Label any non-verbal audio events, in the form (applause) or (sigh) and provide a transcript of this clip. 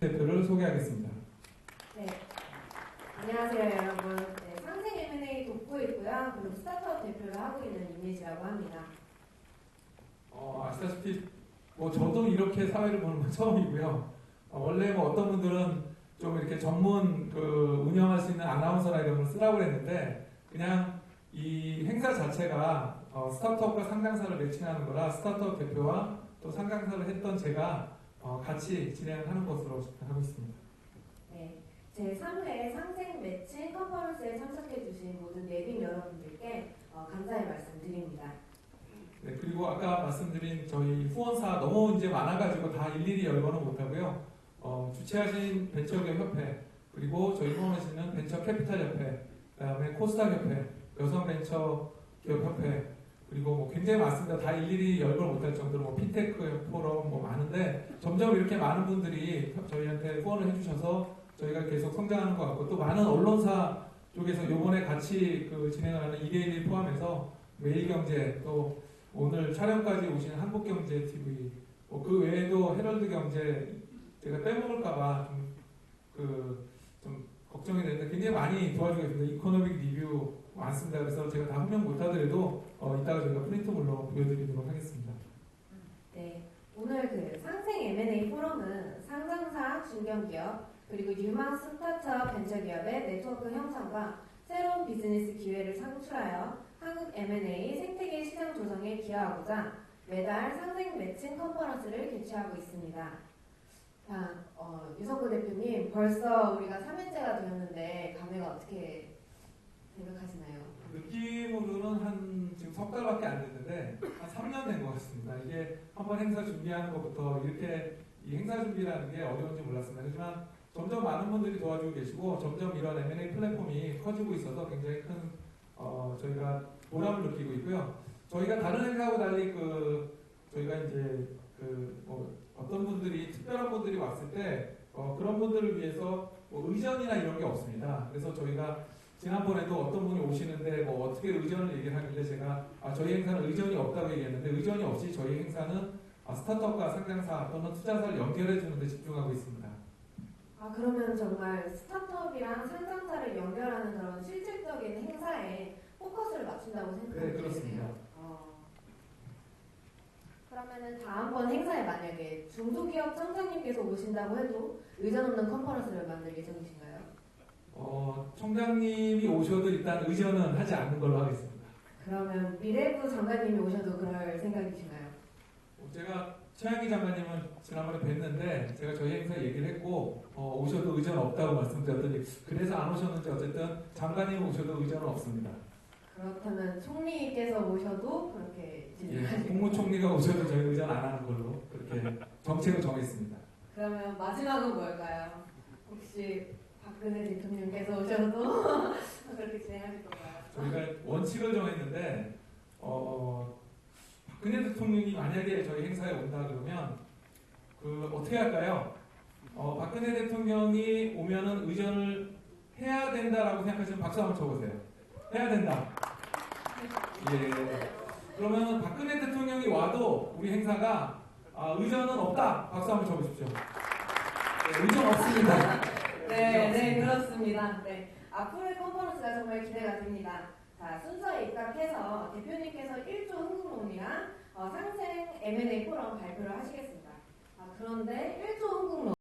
대표를 소개하겠습니다. 네. 안녕하세요, 여러분. 네, 상생 M&A 돕고 있고요. 그리고 스타트업 대표를 하고 있는 이미지라고 합니다. 어, 아시다시피 뭐 저도 이렇게 사회를 보는 건 처음이고요. 어, 원래 뭐 어떤 분들은 좀 이렇게 전문 그 운영할 수 있는 아나운서나 이런 걸 쓰라고 했는데 그냥 이 행사 자체가 어, 스타트업과 상장사를 매칭하는 거라 스타트업 대표와 또 상장사를 했던 제가 어, 같이 진행을 하는 것으로 하고 있습니다. 네. 제 3회 상생 매칭 컨퍼런스에 참석해 주신 모든 내빈 여러분들께 어, 감사의 말씀 드립니다. 네, 그리고 아까 말씀드린 저희 후원사 너무 이제 많아가지고 다 일일이 열거는 못하고요. 어, 주최하신 벤처기업 협회, 그리고 저희 후원하시는 벤처 캐피탈 협회, 그다음에 코스닥 협회, 여성 벤처 기업 협회, 그리고 뭐 굉장히 많습니다. 다 일일이 열거를 못할 정도로 뭐 피테크 포럼 뭐 많은데 점점 이렇게 많은 분들이 저희한테 후원을 해주셔서 저희가 계속 성장하는 것 같고 또 많은 언론사 쪽에서 요번에 같이 그 진행을 하는 이데일리 포함해서 매일경제 또 오늘 촬영까지 오신 한국경제 TV 뭐 그 외에도 헤럴드 경제 제가 빼먹을까봐 좀그좀 걱정이 되는데 굉장히 많이 도와주고 있습니다. 이코노믹 리뷰 많습니다. 그래서 제가 다 훈련 못하더라도 어, 이따가 저희가 프린트물로 보여드리도록 하겠습니다. 네. 오늘 그 상생 M&A 포럼은 상장사, 중견기업, 그리고 유망 스타트업 벤처기업의 네트워크 형성과 새로운 비즈니스 기회를 창출하여 한국 M&A 생태계 시장 조성에 기여하고자 매달 상생 매칭 컨퍼런스를 개최하고 있습니다. 자, 어, 유성구 대표님, 벌써 우리가 3회째가 되었는데 감회가 어떻게 생각하시나요? 느낌으로는 한 지금 석 달밖에 안 됐는데 한 3년 된 것 같습니다. 이게 한 번 행사 준비하는 것부터 이렇게 이 행사 준비라는 게 어려운지 몰랐습니다. 하지만 점점 많은 분들이 도와주고 계시고 점점 이런 M&A 플랫폼이 커지고 있어서 굉장히 큰 어, 저희가 보람을 느끼고 있고요. 저희가 다른 행사하고 달리 그 저희가 이제 그뭐 어떤 분들이 특별한 분들이 왔을 때 어, 그런 분들을 위해서 뭐 의전이나 이런 게 없습니다. 그래서 저희가 지난번에도 어떤 분이 오시는데 뭐 어떻게 의전을 얘기를 하길래 제가 아, 저희 행사는 의전이 없다고 얘기했는데 의전이 없이 저희 행사는 아, 스타트업과 상장사 또는 투자사를 연결해 주는 데 집중하고 있습니다. 아 그러면 정말 스타트업이랑 상장사를 연결하는 그런 실질적인 행사에 포커스를 맞춘다고 네, 생각해요. 그렇습니다. 어. 그러면은 다음번 행사에 만약에 중소기업 청장님께서 오신다고 해도 의전 없는 컨퍼런스를 만들 예정이신가요? 어, 총장님이 오셔도 일단 의전은 하지 않는 걸로 하겠습니다. 그러면 미래부 장관님이 오셔도 그럴 생각이신가요? 어, 제가 최양희 장관님은 지난번에 뵀는데 제가 저희 행사 얘기를 했고 어, 오셔도 의전 없다고 말씀드렸더니 그래서 안 오셨는지 어쨌든 장관님 오셔도 의전은 없습니다. 그렇다면 총리께서 오셔도 그렇게 예, 진행하실 국무총리가 오셔도 저희 의전 안 하는 걸로 그렇게 정책을 정했습니다. 그러면 마지막은 뭘까요? 혹시 박근혜 대통령께서 오셔도 (laughs) 그렇게 진행하실 건가요? 저희가 원칙을 정했는데 어, 박근혜 대통령이 만약에 저희 행사에 온다 그러면 그 어떻게 할까요? 어, 박근혜 대통령이 오면은 의전을 해야 된다라고 생각하시면 박수 한번 쳐보세요. 해야 된다. 예. 그러면 박근혜 대통령이 와도 우리 행사가 아, 의전은 없다. 박수 한번 쳐보십시오. 네, 의전 없습니다. 네, 네, 그렇습니다. 네. 앞으로의 컨퍼런스가 정말 기대가 됩니다. 자, 순서에 입각해서 대표님께서 1조 흥국론이랑 어, 상생 M&A 포럼 발표를 하시겠습니다. 아, 그런데 1조 흥국론